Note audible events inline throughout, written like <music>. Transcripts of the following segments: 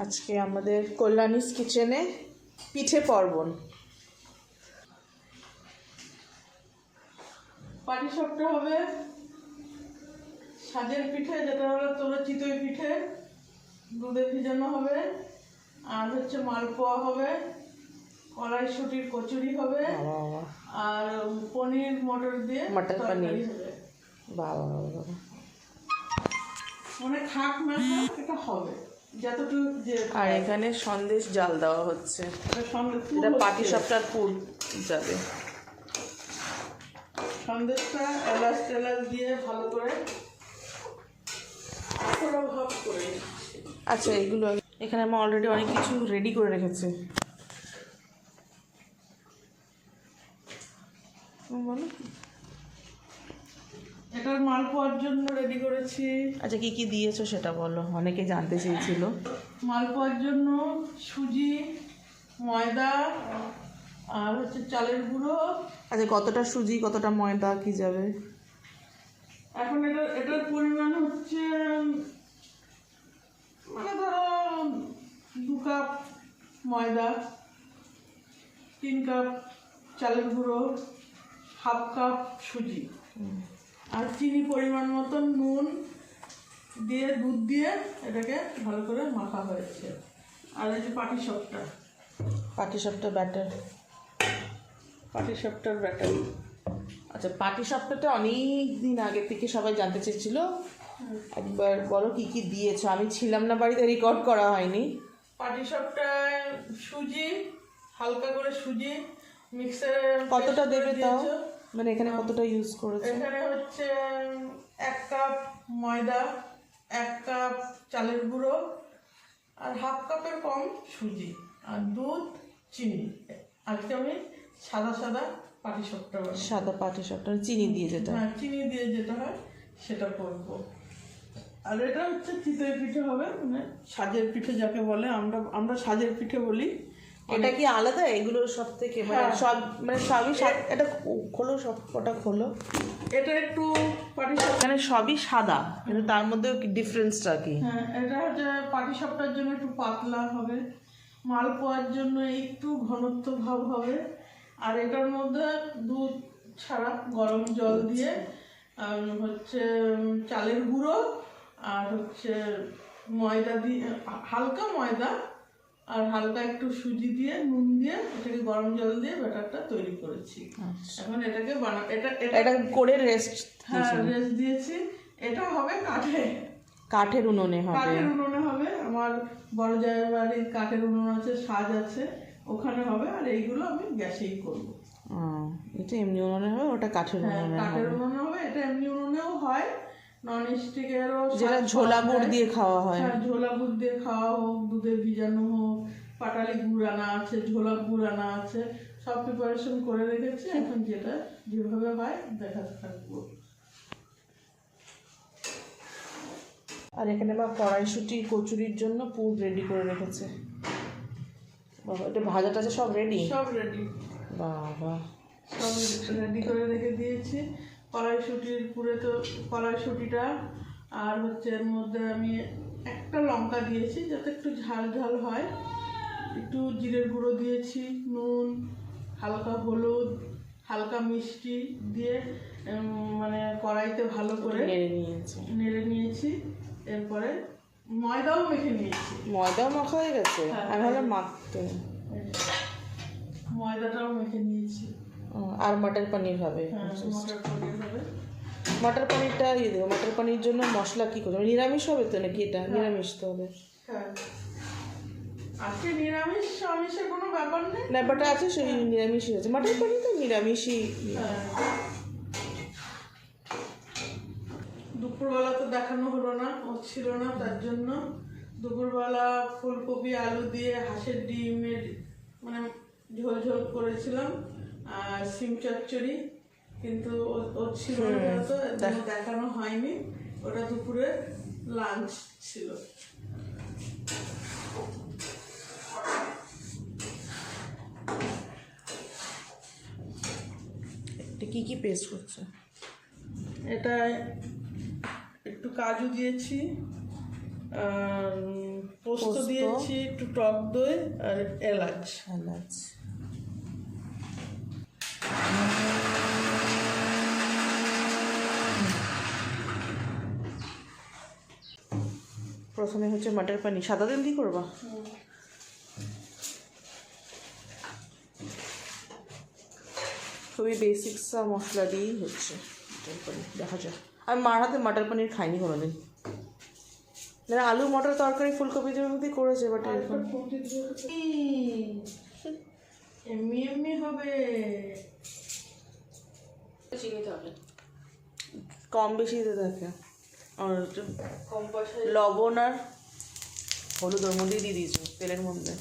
আজকে আমাদের কল্যাণীস কিচেনে পিঠে পার্বণ পাটিসাপটা হবে সাজের পিঠে যেটা হলো তোমরা চিতই পিঠে দুধে ভিজানো হবে আর হচ্ছে মালপোয়া হবে কড়াইশুটির কচুরি হবে আর পনির মটর দিয়ে মটর পনির। হবে। বাবা বাবা মানে খাক না খাক এটা হবে আর এখানে সন্দেশ জাল দেওয়া হচ্ছে। এটা। পাটি সাপটার পুর যাবে। সন্দেশটা এলাচ টেলাচ দিয়ে ভালো করে ভাব করে আচ্ছা এগুলো এখানে আমার অলরেডি অনেক কিছু রেডি করে রেখেছে। বলো। এটার মালপোয়ার জন্য রেডি করেছি। আচ্ছা কি কি দিয়েছ সেটা বলো? অনেকে জানতে চেয়েছিল। মালপোয়ার জন্য সুজি ময়দা আর হচ্ছে চালের গুঁড়ো। আচ্ছা কতটা সুজি কতটা ময়দা কি যাবে? এখন এটা এটার পরিমাণ হচ্ছে মানে ধরো দু কাপ ময়দা তিন কাপ চালের গুঁড়ো হাফ কাপ সুজি। আর চিনি পরিমাণ মতন নুন দিয়ে দুধ দিয়ে এটাকে ভালো করে মাখা হয়েছে। আর এই যে পাটি সবটা পাটি সাপটা ব্যাটার পাটি সবটার ব্যাটার আচ্ছা পাটি সাপটাটা অনেক দিন আগে থেকে সবাই জানতে চেয়েছিল। একবার বলো কি কি দিয়েছ? আমি ছিলাম না বাড়িতে রেকর্ড করা হয়নি। পাটি সবটায় সুজি হালকা করে সুজি মিক্সারে কতটা দেবে তাও? মানে এখানে কতটা ইউজ করেছ? এখানে হচ্ছে এক কাপ ময়দা এক কাপ চালের গুঁড়ো আর হাফ কাপের কম সুজি আর দুধ চিনি। আজকে আমি সাদা সাদা পাটি সবটা সাদা পাটি সাপটা চিনি দিয়ে যেটা। হ্যাঁ চিনি দিয়ে যেটা হয় সেটা করব। আর এটা হচ্ছে চিতই পিঠে হবে মানে সাজের পিঠে যাকে বলে আমরা আমরা সাজের পিঠে বলি এটা কি আলাদা? এগুলো সব থেকে মানে হ্যাঁ। সব মানে সবই এটা খোলো সব কটা খোলো। এটা একটু এখানে সবই সাদা কিন্তু তার মধ্যে ডিফারেন্সটা কি? হ্যাঁ এটা হচ্ছে পাটি সাপটার জন্য একটু পাতলা হবে। মালপোয়ার জন্য একটু ঘনত্ব ভাব হবে। আর এটার মধ্যে দুধ ছাড়া গরম জল দিয়ে আর হচ্ছে চালের গুঁড়ো আর হচ্ছে ময়দা দিয়ে হালকা ময়দা আর হালকা একটু সুজি দিয়ে নুন দিয়ে এটাকে গরম জল দিয়ে ব্যাটারটা তৈরি করেছি। এখন এটাকে বানা এটা এটা করে রেস্ট হ্যাঁ রেস্ট দিয়েছি। এটা হবে কাঠে। কাঠের উনুনে হবে। কাঠের উনুনে হবে। আমার বড় জায়ের বাড়ির কাঠের উনুন আছে সাজ আছে। ওখানে হবে আর এইগুলো আমি গ্যাসেই করব। এটা এমনি উনুনে হবে ওটা কাঠের হ্যাঁ উনুনে কাঠের উনুনে হবে এটা এমনি উনুনেও হয়। নন স্টিকেরও যেটা ঝোলা গুড় দিয়ে খাওয়া হয়। হ্যাঁ ঝোলা গুড় দিয়ে খাওয়া হোক দুধে ভিজানো হোক পাটালি গুড় আনা আছে ঝোলা গুড় আনা আছে সব প্রিপারেশন করে রেখেছি। এখন যেটা যেভাবে হয় দেখাতে থাকব। আর এখানে বা কড়াইশুটি কচুরির জন্য পুর রেডি করে রেখেছে। বাবা এটা ভাজা টাজা সব রেডি সব রেডি বাবা। সব রেডি করে রেখে দিয়েছি। কড়াইশুটির পুরে তো কড়াইশুটিটা আর হচ্ছে এর মধ্যে আমি একটা লঙ্কা দিয়েছি যাতে একটু ঝাল ঝাল হয়। একটু জিরের গুঁড়ো দিয়েছি নুন হালকা হলুদ হালকা মিষ্টি দিয়ে মানে কড়াইতে ভালো করে নেড়ে নিয়েছি। নেড়ে নিয়েছি এরপরে ময়দাও মেখে নিয়েছি। ময়দাও মাখা হয়ে গেছে? হ্যাঁ। মাখতে। ময়দাটাও মেখে নিয়েছি। আর মটর পনির হবে। হ্যাঁ মটর পনির হবে। মটর পনিরটা ইয়ে দেবো মটর পনির জন্য মশলা কী করব নিরামিষ হবে তো নাকি এটা? নিরামিষ তো হবে। হ্যাঁ। আজকে নিরামিষ আমিষের কোনো ব্যাপার নেই। ব্যাপারটা আছে সেই নিরামিষই আছে। মটর পনির তো নিরামিষই। হ্যাঁ। দুপুরবেলা তো দেখানো হলো না ও ছিল না তার জন্য। দুপুরবেলা ফুলকপি আলু দিয়ে হাঁসের ডিমের মানে ঝোল ঝোল করেছিলাম। আর সিম চচ্চড়ি কিন্তু ও- ও ছিল তো দেখানো হয়নি। ওটা দুপুরে লাঞ্চ ছিল। এটা কি কি পেস্ট করছে? এটা একটু কাজু দিয়েছি পোস্ত। দিয়েছি একটু টক দই আর এলাচ। এলাচ। প্রথমে হচ্ছে মাটার পানি। সাদা তেল দিয়ে করবা? খুবই বেসিক সা মশলা দিয়েই হচ্ছে মটর পনির দেখা যাক। আমি মার হাতে মটর পনির খাইনি কোনোদিন। মানে আলু মটর তরকারি ফুলকপি দিয়ে মধ্যে করেছে বাট এরকম। এমনি এমনি হবে। কম বেশি দিতে থাকে। লবণ আর হলুদ ওর মধ্যেই দিয়ে দিয়েছ তেলের মধ্যে।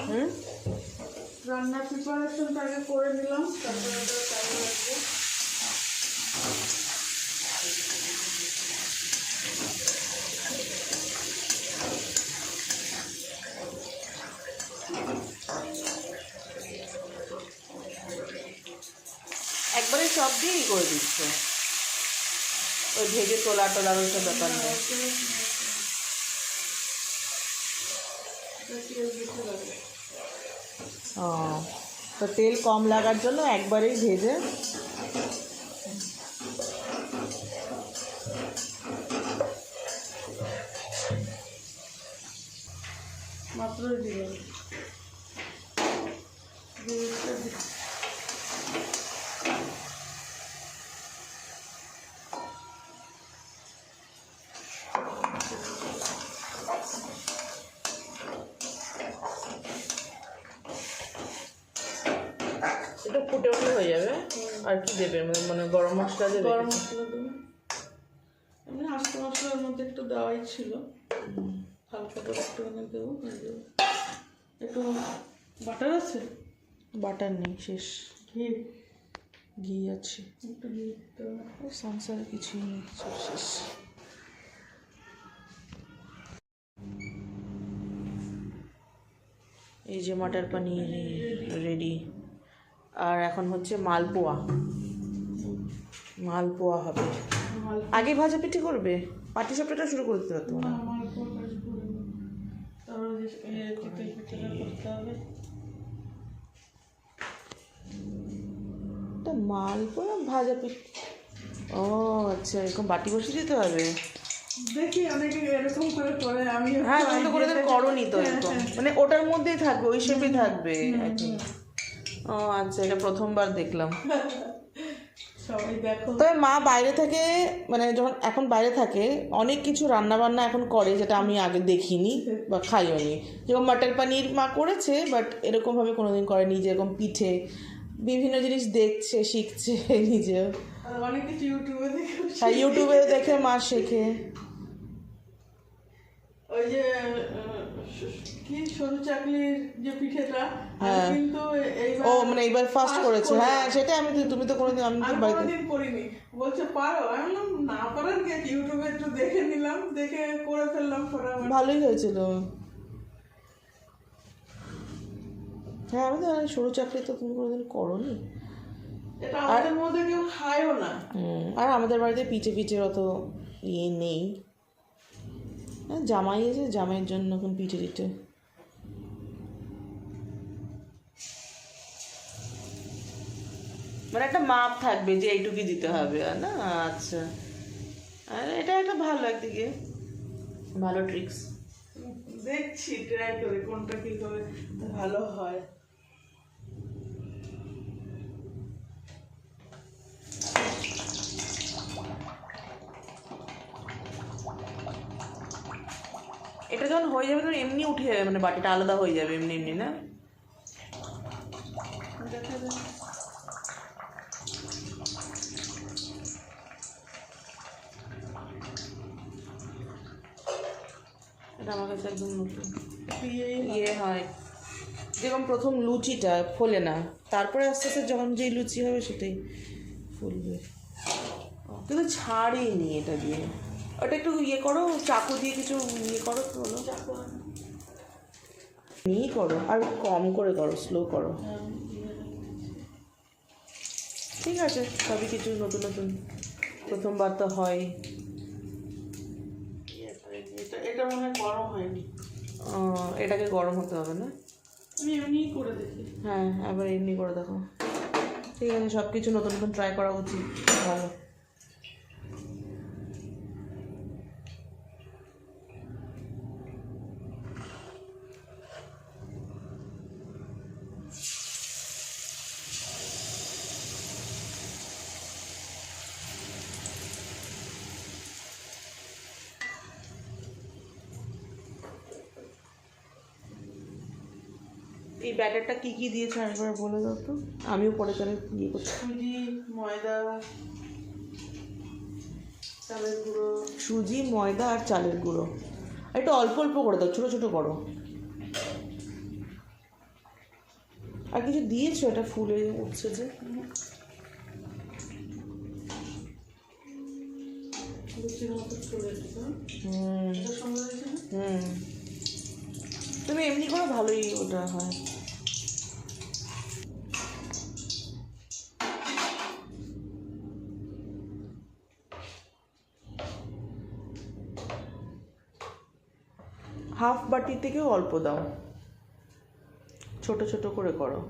হুম? রান্নার প্রিপারেশনটা আগে করে নিলাম তারপরে সব দিয়েই করে দিচ্ছে। ওই ভেজে তোলা টোলার ওই সব ব্যাপার নেই। ও, তো তেল কম লাগার জন্য একবারেই ভেজে। দিলাম। দিয়ে এটা দি- এটা ফুটে উঠলে হয়ে যাবে আর দেবে মানে মানে গরম মশলা দেবে গরম মশলা দেবো। এমনি আস্ত মশলার মধ্যে একটু দেওয়াই ছিল। হালকা করে একটুখানি দেবো একটু বাটার আছে? বাটার নেই শেষ। ঘি? ঘি আছে। একটু ঘি সংসারে কিছুই নেই শেষ। এই যে মটর পনির রেডি। আর এখন হচ্ছে মালপোয়া। মালপোয়া হবে। আগে ভাজা পিঠে করবে? পাটি সাপটাটা শুরু করে দিতে পারতো না করে এটা মালপোয়া ভাজা পিঠে ও আচ্ছা এরকম বাটি বসিয়ে দিতে হবে? দেখি অনেকে এরকম করে করে আমি হ্যাঁ তুমি তো কোনোদিন করনি তো এরকম। মানে ওটার মধ্যেই থাকবে ওই শেপে থাকবে ও আচ্ছা এটা প্রথমবার দেখলাম। <laughs> তবে মা বাইরে থেকে মানে যখন এখন বাইরে থাকে অনেক কিছু রান্না বান্না এখন করে যেটা আমি আগে দেখিনি বা খাইও নি যেরকম মাটার পানির মা করেছে বাট এরকমভাবে কোনোদিন করেনি যেরকম পিঠে বিভিন্ন জিনিস দেখছে শিখছে <laughs> নিজেও। অনেক কিছু ইউটিউবে দেখে আর ইউটিউবে দেখে মা শেখে। ওই যে কি সরু চাকলির যে পিঠেটা? হ্যাঁ। কিন্তু ও মানে এইবার ফার্স্ট করেছে। হ্যাঁ সেটা আমি তো- তুমি তো কোনোদিন আমি তো বাড়িতে কোনোদিন করিনি। বলছে পারো। আমি বললাম না পারার কি ইউটিউবে একটু দেখে নিলাম দেখে করে ফেললাম ফটাফট ভালোই হয়েছিল। হ্যাঁ আমি তো সরু চাকরি তো তুমি কোনোদিন করোনি। এটা আমাদের মধ্যে কেউ খায়ও না। আর আমাদের বাড়িতে পিঠে পিঠের অত ইয়ে নেই। জামাই এসে জামাইয়ের জন্য এখন পিঠে টিঠে। মানে একটা মাপ থাকবে যে এইটুকুই দিতে হবে না? আচ্ছা। আর এটা একটা ভালো একদিকে ভালো ট্রিক্স দেখছি ট্রাই করে, কোনটা কি করে ভালো হয়। এটা যখন হয়ে যাবে তখন এমনি উঠে যাবে মানে বাটিটা আলাদা হয়ে যাবে, এমনি এমনি, না? এটা ইয়ে হয়। যেরকম প্রথম লুচিটা ফোলে না, তারপরে আস্তে আস্তে যখন যেই লুচি হবে সেটাই ফুলবে। কিন্তু ছাড়েনি এটা দিয়ে। ওটা একটু ইয়ে করো চাকু দিয়ে কিছু ইয়ে করো বলো। চাকু নিয়েই করো আর কম করে করো স্লো করো। ঠিক আছে সবই কিছু নতুন নতুন। প্রথমবার তো হয়। এটা এটা মনে হয় গরম হয়নি। এটাকে গরম হতে হবে না? আমি এমনিই করে দেখি। হ্যাঁ আবার এমনি করে দেখো। ঠিক আছে সব কিছু নতুন নতুন ট্রাই করা উচিত। ভালো। এই ব্যাটারটা কি কি দিয়েছে একবার বলে দাও তো। আমিও পরে তাহলে ইয়ে করছি। সুজি ময়দা চালের গুঁড়ো। সুজি ময়দা আর চালের গুঁড়ো। একটু অল্প অল্প করে দাও ছোটো ছোটো করো। আর কিছু দিয়েছ? এটা ফুলে উঠছে যে। না? হুম। তুমি এমনি করে ভালোই ওটা হয়। হাফ বাটি থেকেও অল্প দাও। ছোট ছোট করে করো।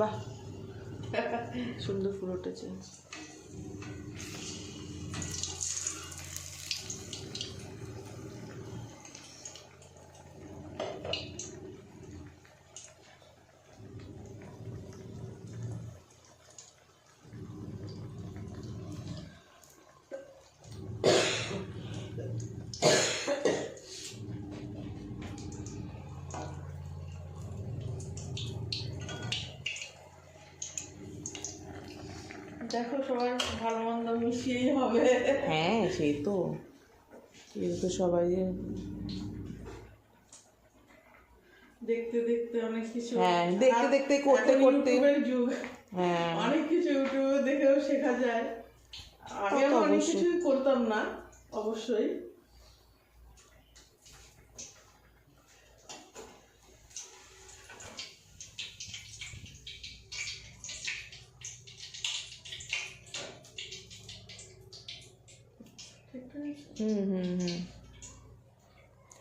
বাহ সুন্দর ফুল উঠেছে। সবার ভালো মন্দ মিশিয়েই হবে। হ্যাঁ সেই তো। তো সবাই দেখতে দেখতে অনেক কিছু হ্যাঁ, দেখতে দেখতে করতে করতে- যুগ। হ্যাঁ। অনেক কিছু ইউটিউবে দেখেও শেখা যায়। আগে অনেক কিছুই করতাম না অবশ্যই। হুম হুম হুম।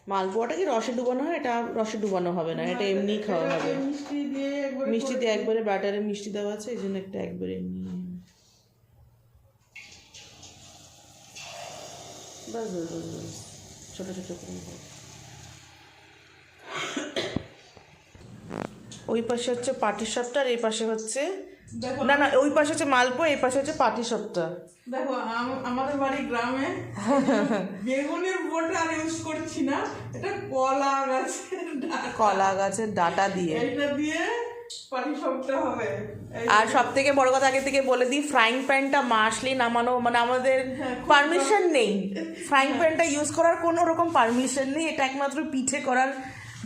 মালপোয়াটা কি রসে ডুবানো হয়? এটা রসে ডুবানো হবে না এটা এমনি খাওয়া হবে। মিষ্টি দিয়ে একবার মিষ্টি দিয়ে একবারে ব্যাটারে মিষ্টি দেওয়া আছে এই জন্য একটা একবারে এমনি। বাস বাস বাস বাস ছোটো ছোটো করে ওই পাশে হচ্ছে পাটি সাপটা আর এই পাশে হচ্ছে না না ওই পাশে হচ্ছে মালপো এই পাশে হচ্ছে পাটি সাপটা দেখো আমাদের বাড়ি গ্রামে <laughs> বেগুনের বোটা ইউজ করছি না এটা কলা গাছের কলা গাছের ডাটা দিয়ে। এইটা দিয়ে হবে। আর সব থেকে বড় কথা আগে থেকে বলে দিই ফ্রাইং প্যানটা মা আসলেই নামানো মানে আমাদের পারমিশন নেই। ফ্রাইং প্যানটা ইউজ করার কোনো রকম পারমিশন নেই এটা একমাত্র পিঠে করার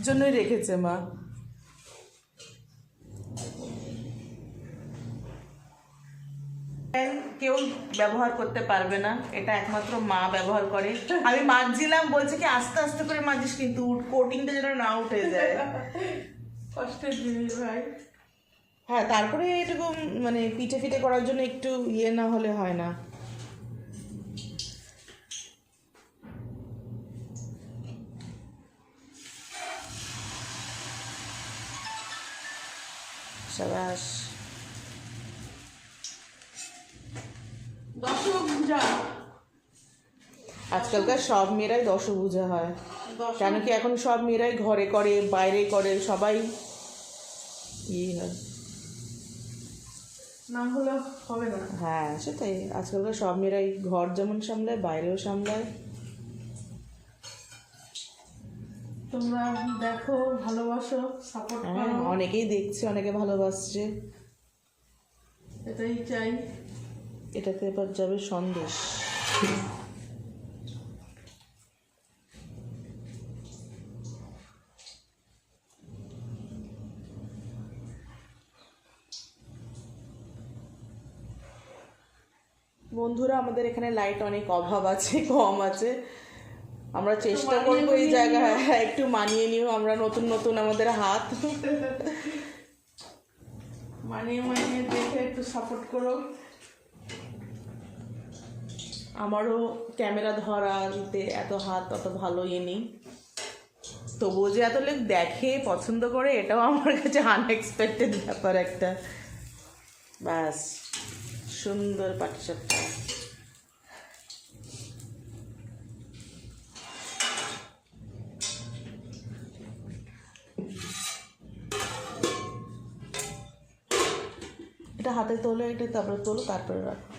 জন্যই রেখেছে মা। কেউ ব্যবহার করতে পারবে না। এটা একমাত্র মা ব্যবহার করে। আমি মাজছিলাম বলছে কি আস্তে আস্তে করে মাজিস কিন্তু কোটিংটা যেন না উঠে যায়। কষ্টের জিনিস ভাই। হ্যাঁ তারপরে এটুকু মানে পিঠে ফিটে করার জন্য একটু ইয়ে না হলে হয় না। সাবাস দশক যা আজকালকার সব মেয়েরাই দশভূজা হয়। কেন কি এখন সব মেয়েরাই ঘরে করে বাইরে করে সবাই ইয়ে হয়। না হলে হবে না। হ্যাঁ সেটাই। আজকালকার সব মেয়েরাই ঘর যেমন সামলায় বাইরেও সামলায়। তোমরা দেখো ভালোবাসো সাপোর্ট হ্যাঁ করো। অনেকেই দেখছে অনেকে ভালোবাসছে। এটাই চাই। এটাতে এবার যাবে সন্দেশ। বন্ধুরা আমাদের এখানে লাইট অনেক অভাব আছে কম আছে। আমরা চেষ্টা করব এই। জায়গায়। হ্যাঁ, একটু মানিয়ে নিও আমরা নতুন নতুন আমাদের হাত। মানিয়ে মানিয়ে দেখে একটু সাপোর্ট করো। আমারও ক্যামেরা ধরাতে এত হাত অত ভালো ইয়ে নেই। তবুও যে এত লোক দেখে পছন্দ করে এটাও আমার কাছে আনএক্সপেক্টেড ব্যাপার একটা। ব্যাস। সুন্দর পাটিসাপটা। এটা হাতে তোলো, এটা তারপরে তোলো, তারপরে রাখো।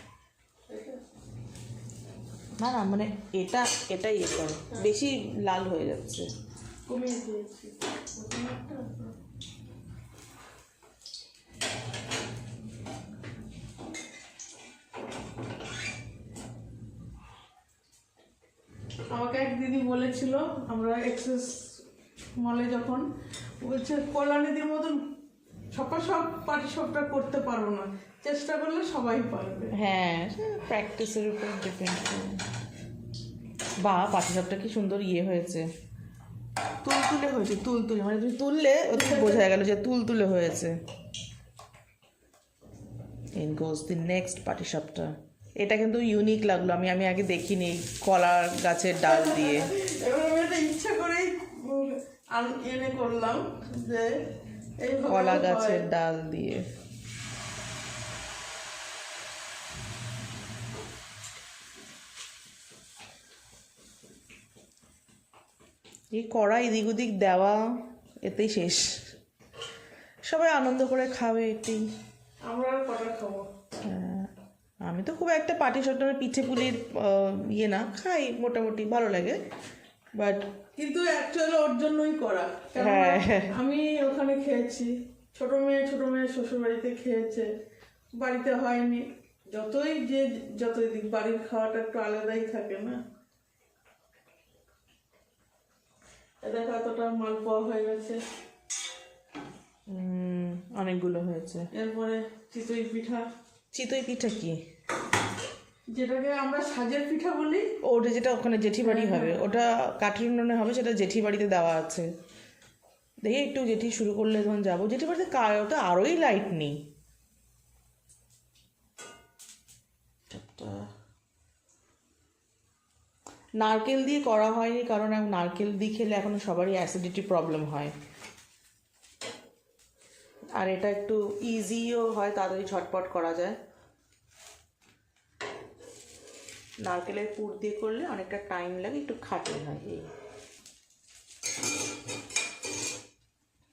না না মানে এটা এটা করো বেশি লাল হয়ে যাচ্ছে কমিয়ে দিয়েছি নতুন একটা আমাকে এক দিদি বলেছিল আমরা এক্সেস মলে যখন বলছে কল্যাণীদির মতন সকাল সব পাটি সবটা করতে পারব না। চেষ্টা করলে সবাই পারবে। হ্যাঁ প্র্যাকটিসের উপর ডিপেন্ড করে। বা পাটিসাপটা কি সুন্দর ইয়ে হয়েছে। তুলতুলে হয়েছে তুলতুলে। মানে তুমি তুললে ওটা বোঝা গেল যে তুলতুলে হয়েছে। ইন গোজ দি নেক্সট পাটিসাপটা এটা কিন্তু ইউনিক লাগল। আমি আমি আগে দেখিনি এই কলা গাছের ডাল দিয়ে। ইচ্ছা করেই এনে করলাম যে কলা গাছের ডাল দিয়ে। এই কড়া এদিক ওদিক দেওয়া এতেই শেষ। সবাই আনন্দ করে খাবে এটাই আমরা কটা খাব? আমি তো খুব একটা পাটি সটনের পিঠে পুলির ইয়ে না খাই মোটামুটি ভালো লাগে। বাট কিন্তু অ্যাকচুয়ালি ওর জন্যই করা। হ্যাঁ। আমি ওখানে খেয়েছি। ছোট মেয়ে ছোট মেয়ে শ্বশুর বাড়িতে খেয়েছে। বাড়িতে হয়নি। যতই যে যতই দিক বাড়ির খাওয়াটা একটু আলাদাই থাকে না। দেখো এতটা মালপোয়া হয়ে গেছে। অনেকগুলো হয়েছে। এরপরে চিতই পিঠা। চিতই পিঠা কি? যেটাকে আমরা সাজের পিঠা বলি। ওটা যেটা ওখানে জেঠি বাড়ি হবে ওটা কাঠের উনুনে হবে সেটা জেঠি বাড়িতে দেওয়া আছে। দেখি একটু জেঠি শুরু করলে যখন যাব। জেঠি বাড়িতে কা- ওটা আরোই লাইট নেই। নারকেল দিয়ে করা হয়নি কারণ এখন নারকেল দিয়ে খেলে এখন সবারই অ্যাসিডিটি প্রবলেম হয়। আর এটা একটু ইজিও হয় তাড়াতাড়ি ঝটপট করা যায়। নারকেলের পুর দিয়ে করলে অনেকটা টাইম লাগে, একটু খাটে হয়। এই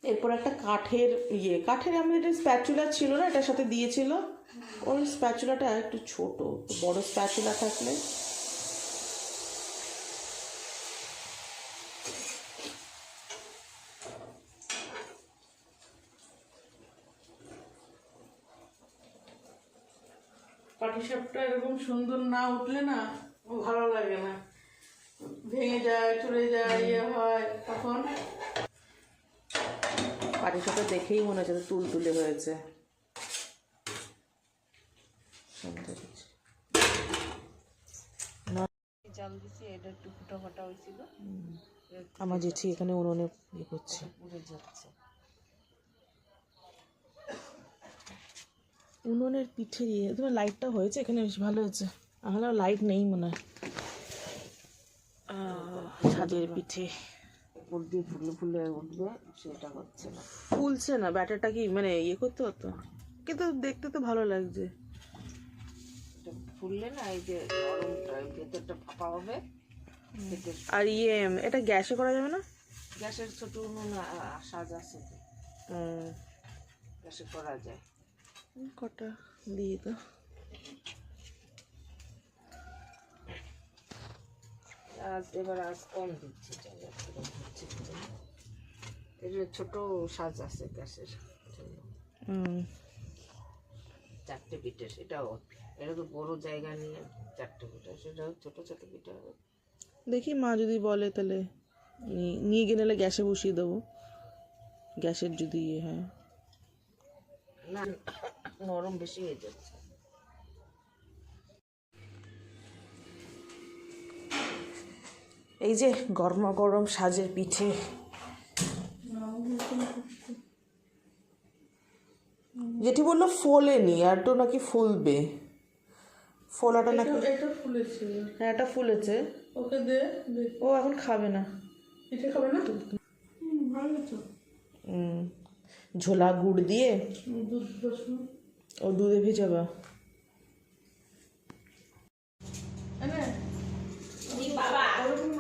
এরপর একটা কাঠের ইয়ে কাঠের আমি আমাদের স্প্যাচুলা ছিল না, এটার সাথে দিয়েছিল। ওর স্প্যাচুলাটা একটু ছোট বড় স্প্যাচুলা থাকলে পাটিসাপটা এরকম সুন্দর না উঠলে না ভালো লাগে না। ভেঙে যায় চলে যায় ইয়ে হয় তখন পাটিসাপটা দেখেই মনে হচ্ছে তুল তুলে হয়েছে। দিছি এটা একটু ফুটা ফাটা হয়েছিল। আমার জেঠি এখানে উনুনে ইয়ে করছে। উড়ে যাচ্ছে। উনুনের পিঠে দিয়ে। তোমার লাইটটা হয়েছে? এখানে বেশ ভালো হয়েছে। আমার লাইট নেই মনে হয়। ছাদের পিঠে। উপর দিয়ে ফুলে ফুলে উঠবে সেটা হচ্ছে না। ফুলছে না ব্যাটারটা কি মানে ইয়ে করতে হতো কিন্তু দেখতে তো ভালো লাগছে। এটা ফুললে না এই যে ভেতরটা ফাঁপা হবে আর ইয়ে এটা গ্যাসে করা যাবে না? গ্যাসের ছোট উনুন সাজ আছে। গ্যাসে করা যায়। কটা দিয়ে তো আজ এবার আজ কম দিচ্ছি। এর ছোট সাজ আছে গ্যাসের চারটে পিঠে সেটাও এটা তো বড় জায়গা নিয়ে চারটে পিঠে সেটাও ছোট ছোট পিঠে হবে। দেখি মা যদি বলে তাহলে। নিয়ে গেলে গ্যাসে বসিয়ে দেবো। গ্যাসের যদি ইয়ে হয়। নরম বেশি হয়ে যাচ্ছে। এই যে গরম গরম সাজের পিঠে। যেটি বলল ফোলেনি আর তো নাকি ফুলবে। ফোলাটা নাকি এটা ফুলেছে। হ্যাঁ এটা ফুলেছে। ওকে দে ও এখন খাবে না। এটা খাবে না? ভালো তো হুম। ঝোলা গুড় দিয়ে ও দুধে ভিজাবা।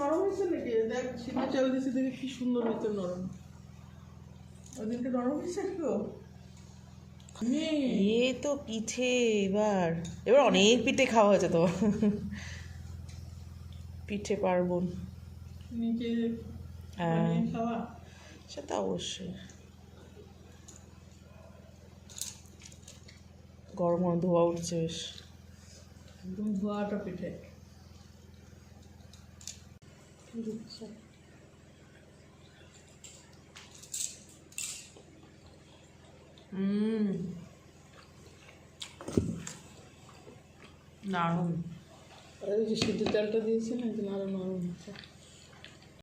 নরম হয়েছে নাকি? দেখ সিনে চাল দিয়েছে দেখে কি সুন্দর হয়েছে নরম। ওদিনকে নরম হয়েছে এ তো পিঠে এবার। এবার অনেক পিঠে খাওয়া হয়েছে তো। পিঠে পার্বণ। নিচে হ্যাঁ। খাওয়া। সেটা অবশ্যই। গরম গরম ধোয়া উঠছে বেশ। একদম ধোয়াটা পিঠে। হুম। দারুণ। আর যে সিদ্ধ চালটা দিয়েছি না আরও নরম হয়েছে